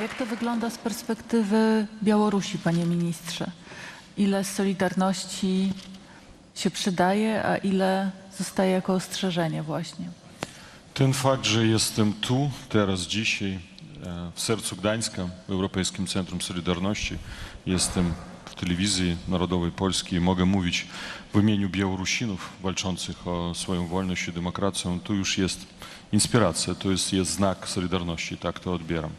Jak to wygląda z perspektywy Białorusi, panie ministrze? Ile z Solidarności się przydaje, a ile zostaje jako ostrzeżenie właśnie? Ten fakt, że jestem tu, teraz, dzisiaj, e, w sercu Gdańska, w Europejskim Centrum Solidarności, jestem w telewizji narodowej Polskiej mogę mówić w imieniu Białorusinów walczących o swoją wolność i demokrację, tu już jest inspiracja, to jest, jest znak Solidarności, tak to odbieram.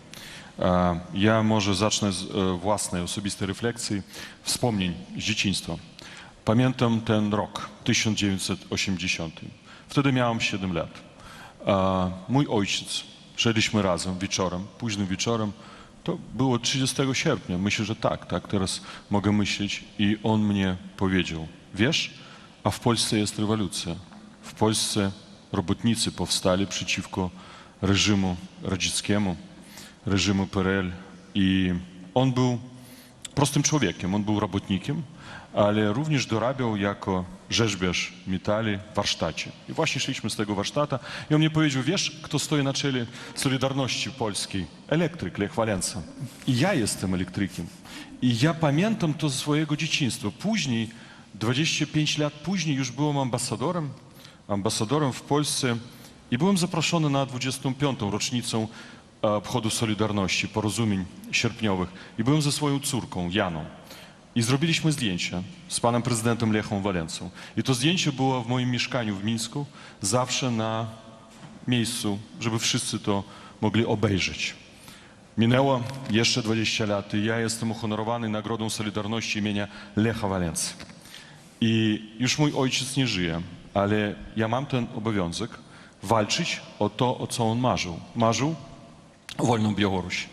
E, Ja może zacznę z e, własnej, osobistej refleksji, wspomnień z dzieciństwa. Pamiętam ten rok, 1980. Wtedy miałem 7 lat. A mój ojciec, szedliśmy razem wieczorem, późnym wieczorem, to było 30 sierpnia, myślę, że tak, tak teraz mogę myśleć i on mnie powiedział, wiesz, a w Polsce jest rewolucja. W Polsce robotnicy powstali przeciwko reżimu radzieckiemu, reżimu PRL i on był prostym człowiekiem, on był robotnikiem, ale również dorabiał jako rzeźbiarz metali w warsztacie. I właśnie szliśmy z tego warsztata i on mnie powiedział, wiesz, kto stoi na czele Solidarności Polskiej? Elektryk Lech Walensa. I ja jestem elektrykiem. I ja pamiętam to ze swojego dzieciństwa. Później, 25 lat później już byłem ambasadorem, ambasadorem w Polsce i byłem zaproszony na 25. rocznicę obchodu Solidarności, porozumień sierpniowych i byłem ze swoją córką, Janą. I zrobiliśmy zdjęcie z panem prezydentem Lechem Walencą. I to zdjęcie było w moim mieszkaniu w Mińsku, zawsze na miejscu, żeby wszyscy to mogli obejrzeć. Minęło jeszcze 20 lat i ja jestem uhonorowany Nagrodą Solidarności imienia Lecha Walency. I już mój ojciec nie żyje, ale ja mam ten obowiązek walczyć o to, o co on marzył. Marzył wolną Białoruś.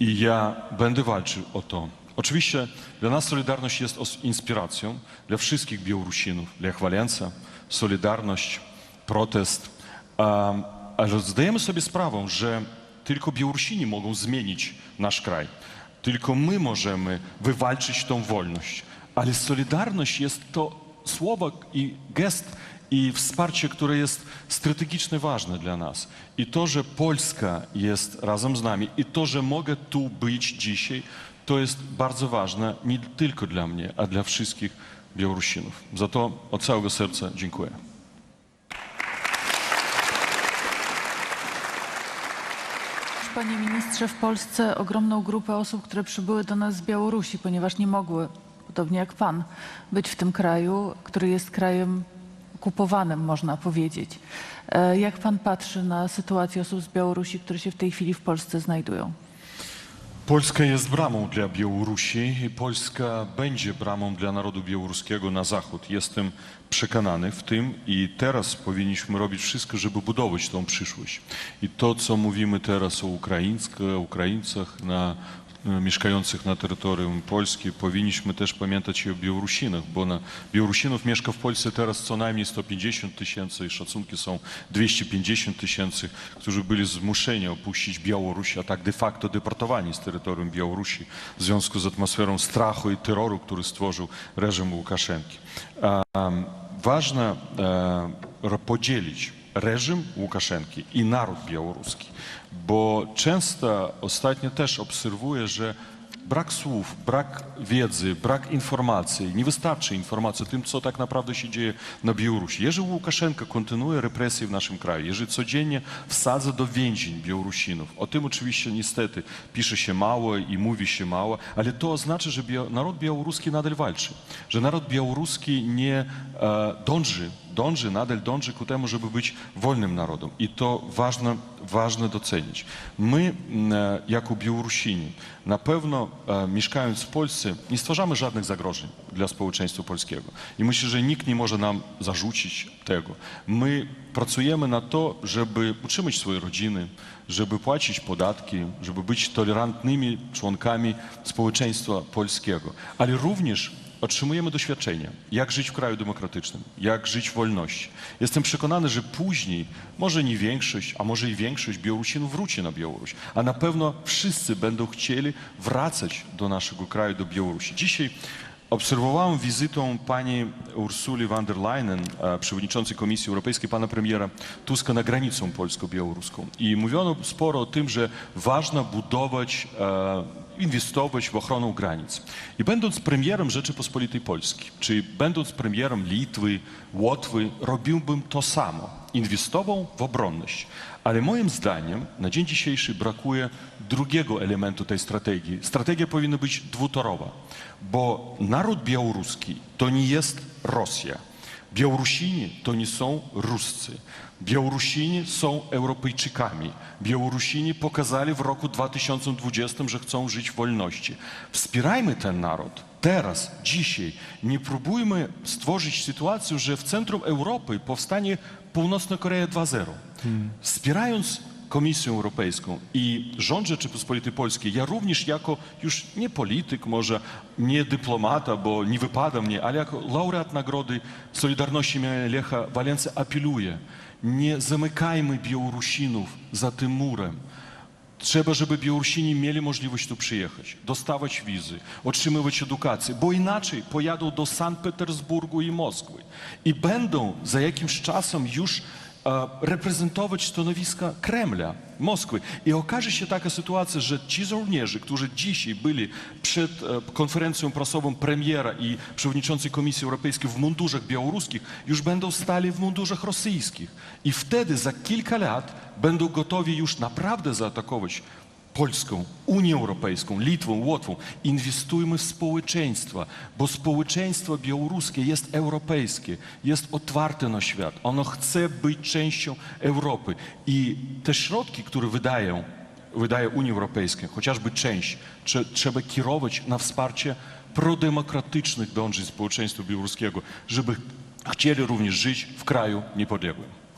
I ja będę walczył o to. Oczywiście dla nas Solidarność jest inspiracją, dla wszystkich Białorusinów, Lech Walensa, Solidarność, protest. Ale zdajemy sobie sprawę, że tylko Białorusini mogą zmienić nasz kraj. Tylko my możemy wywalczyć tą wolność. Ale Solidarność jest to słowo i gest i wsparcie, które jest strategicznie ważne dla nas. I to, że Polska jest razem z nami i to, że mogę tu być dzisiaj, to jest bardzo ważne nie tylko dla mnie, a dla wszystkich Białorusinów. Za to od całego serca dziękuję. Panie ministrze, w Polsce ogromną grupę osób, które przybyły do nas z Białorusi, ponieważ nie mogły, podobnie jak pan, być w tym kraju, który jest krajem okupowanym, można powiedzieć. E, Jak pan patrzy na sytuację osób z Białorusi, które się w tej chwili w Polsce znajdują? Polska jest bramą dla Białorusi i Polska będzie bramą dla narodu białoruskiego na zachód. Jestem przekonany w tym i teraz powinniśmy robić wszystko, żeby budować tą przyszłość. I to, co mówimy teraz o Ukraińsk- Ukraińcach na, mieszkających na terytorium Polski, powinniśmy też pamiętać i o Białorusinach, bo na Białorusinów mieszka w Polsce teraz co najmniej 150 tysięcy i szacunki są 250 tysięcy, którzy byli zmuszeni opuścić Białoruś, a tak de facto deportowani z terytorium Białorusi w związku z atmosferą strachu i terroru, który stworzył reżim Łukaszenki. Ważne e, podzielić reżim Łukaszenki i naród białoruski, bo często ostatnio też obserwuję, że brak słów, brak wiedzy, brak informacji, nie wystarczy informacji o tym, co tak naprawdę się dzieje na Białorusi. Jeżeli Łukaszenka kontynuuje represje w naszym kraju, jeżeli codziennie wsadza do więzień Białorusinów, o tym oczywiście niestety pisze się mało i mówi się mało, ale to oznacza, że naród białoruski nadal walczy, że naród białoruski nie e, dąży, dąży, nadal dąży ku temu, żeby być wolnym narodem. I to ważne, ważne docenić. My, e, jako Białorusini, na pewno e, mieszkając w Polsce, nie stwarzamy żadnych zagrożeń dla społeczeństwa polskiego. I myślę, że nikt nie może nam zarzucić tego. My pracujemy na to, żeby utrzymać swoje rodziny, żeby płacić podatki, żeby być tolerantnymi członkami społeczeństwa polskiego, ale również otrzymujemy doświadczenie, jak żyć w kraju demokratycznym, jak żyć w wolności. Jestem przekonany, że później, może nie większość, a może i większość Białorusinów wróci na Białoruś, a na pewno wszyscy będą chcieli wracać do naszego kraju, do Białorusi. Dzisiaj Obserwowałem wizytą pani Ursuli von der Leyen, e, przewodniczącej Komisji Europejskiej, pana premiera Tuska na granicą polsko-białoruską. I mówiono sporo o tym, że ważno budować, e, inwestować w ochronę granic. I będąc premierem Rzeczypospolitej Polski, czy będąc premierem Litwy, Łotwy, robiłbym to samo. Inwestował w obronność. Ale moim zdaniem na dzień dzisiejszy brakuje drugiego elementu tej strategii. Strategia powinna być dwutorowa, bo naród białoruski to nie jest Rosja. Białorusini to nie są Ruscy. Białorusini są Europejczykami. Białorusini pokazali w roku 2020, że chcą żyć w wolności. Wspierajmy ten naród. Teraz, dzisiaj. Nie próbujmy stworzyć sytuację, że w centrum Europy powstanie Północna Korea 2.0. Wspierając Komisję Europejską i rząd Rzeczypospolitej Polskiej, ja również jako już nie polityk, może nie dyplomata, bo nie wypada mnie, ale jako laureat Nagrody Solidarności imienia Lecha Walency apeluję, nie zamykajmy Białorusinów za tym murem. Trzeba, żeby Białorusini mieli możliwość tu przyjechać, dostawać wizy, otrzymywać edukację, bo inaczej pojadą do Sankt Petersburgu i Moskwy i będą za jakimś czasem już reprezentować stanowiska Kremla, Moskwy. I okaże się taka sytuacja, że ci żołnierze, którzy dzisiaj byli przed e, konferencją prasową premiera i przewodniczącej Komisji Europejskiej w mundurach białoruskich, już będą stali w mundurach rosyjskich. I wtedy za kilka lat będą gotowi już naprawdę zaatakować Polską, Unię Europejską, Litwą, Łotwą. Inwestujmy w społeczeństwo, bo społeczeństwo białoruskie jest europejskie, jest otwarte na świat. Ono chce być częścią Europy. I te środki, które wydają, wydaje Unia Europejska, chociażby część, trze- trzeba kierować na wsparcie prodemokratycznych dążeń społeczeństwa białoruskiego, żeby chcieli również żyć w kraju niepodległym.